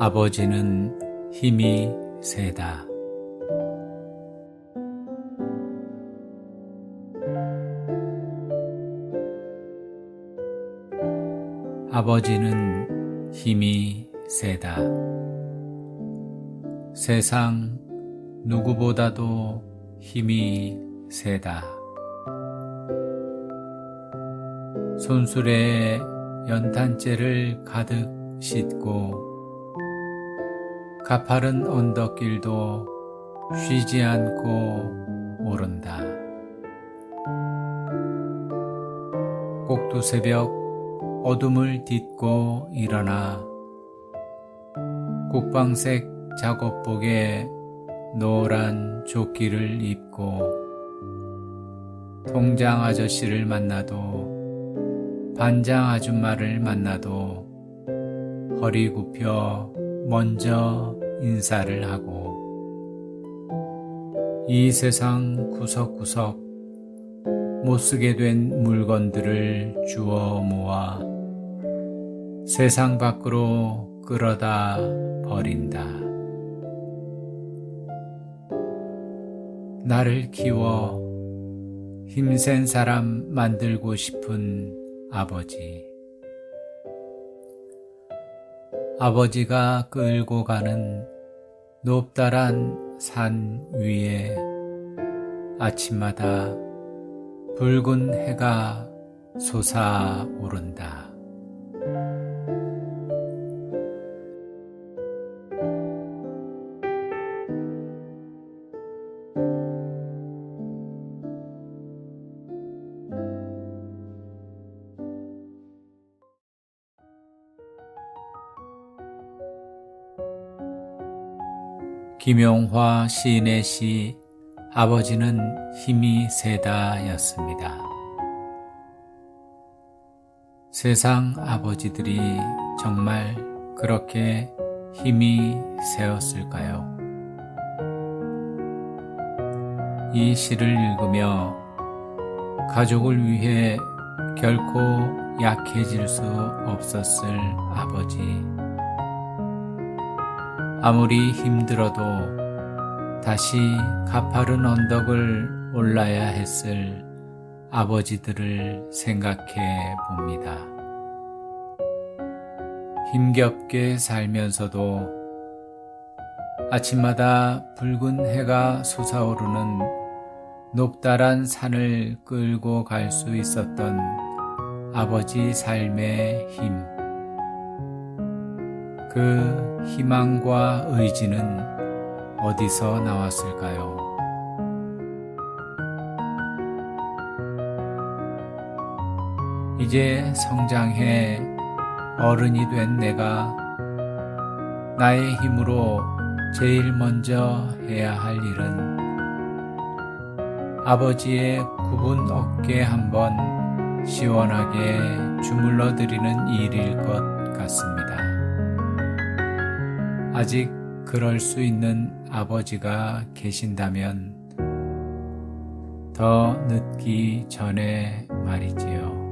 아버지는 힘이 세다. 아버지는 힘이 세다. 세상 누구보다도 힘이 세다. 손수레에 연탄재를 가득 싣고 가파른 언덕길도 쉬지 않고 오른다. 꼭두 새벽 어둠을 딛고 일어나 국방색 작업복에 노란 조끼를 입고 통장 아저씨를 만나도 반장 아줌마를 만나도 허리 굽혀 먼저 인사를 하고 이 세상 구석구석 못쓰게 된 물건들을 주워 모아 세상 밖으로 끌어다 버린다. 나를 키워 힘센 사람 만들고 싶은 아버지. 아버지가 끌고 가는 높다란 산 위에 아침마다 붉은 해가 솟아오른다. 김용화 시인의 시 아버지는 힘이 세다였습니다. 세상 아버지들이 정말 그렇게 힘이 세었을까요? 이 시를 읽으며 가족을 위해 결코 약해질 수 없었을 아버지. 아무리 힘들어도 다시 가파른 언덕을 올라야 했을 아버지들을 생각해 봅니다. 힘겹게 살면서도 아침마다 붉은 해가 솟아오르는 높다란 산을 끌고 갈 수 있었던 아버지 삶의 힘. 그 희망과 의지는 어디서 나왔을까요? 이제 성장해 어른이 된 내가 나의 힘으로 제일 먼저 해야 할 일은 아버지의 굽은 어깨 한번 시원하게 주물러 드리는 일일 것 같습니다. 아직 그럴 수 있는 아버지가 계신다면 더 늦기 전에 말이지요.